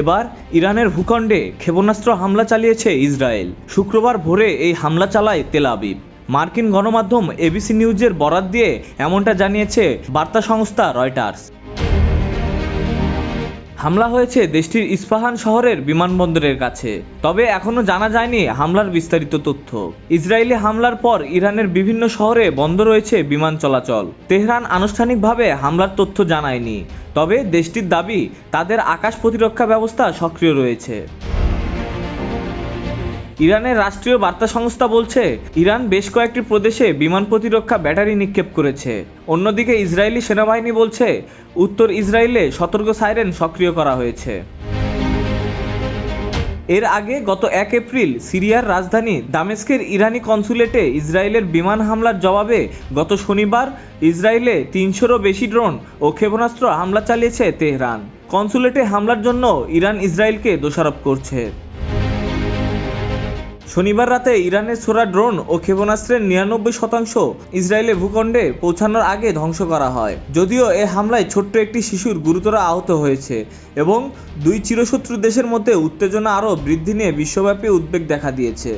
এবার ইরানের ভূখণ্ডে ক্ষেপণাস্ত্র হামলা চালিয়েছে ইসরায়েল। শুক্রবার ভোরে এই হামলা চালায় তেল আবিব। মার্কিন গণমাধ্যম এবিসি নিউজের বরাত দিয়ে এমনটা জানিয়েছে বার্তা সংস্থা রয়টার্স। হামলা হয়েছে দেশটির ইস্পাহান শহরের বিমানবন্দরের কাছে। তবে এখনও জানা যায়নি হামলার বিস্তারিত তথ্য। ইসরায়েলি হামলার পর ইরানের বিভিন্ন শহরে বন্ধ রয়েছে বিমান চলাচল। তেহরান আনুষ্ঠানিকভাবে হামলার তথ্য জানায়নি। তবে দেশটির দাবি, তাদের আকাশ প্রতিরক্ষা ব্যবস্থা সক্রিয় রয়েছে। ইরানের রাষ্ট্রীয় বার্তা সংস্থা বলছে, ইরান বেশ কয়েকটি প্রদেশে বিমান প্রতিরক্ষা ব্যাটারি নিক্ষেপ করেছে। অন্যদিকে ইসরায়েলি সেনাবাহিনী বলছে, উত্তর ইসরায়েলে সতর্ক সাইরেন সক্রিয় করা হয়েছে। এর আগে গত এক এপ্রিল সিরিয়ার রাজধানী দামেস্কের ইরানি কনসুলেটে ইসরায়েলের বিমান হামলার জবাবে গত শনিবার ইসরায়েলে তিনশোরও বেশি ড্রোন ও ক্ষেপণাস্ত্র হামলা চালিয়েছে তেহরান। কনসুলেটে হামলার জন্য ইরান ইসরায়েলকে দোষারোপ করছে। শনিবার রাতে ইরানের ছোড়া ড্রোন ও ক্ষেপণাস্ত্রের নিরানব্বই শতাংশ ইসরায়েলের ভূখণ্ডে পৌঁছানোর আগে ধ্বংস করা হয়। যদিও এ হামলায় ছোট্ট একটি শিশুর গুরুতর আহত হয়েছে এবং দুই চিরশত্রু দেশের মধ্যে উত্তেজনা আরও বৃদ্ধি নিয়ে বিশ্বব্যাপী উদ্বেগ দেখা দিয়েছে।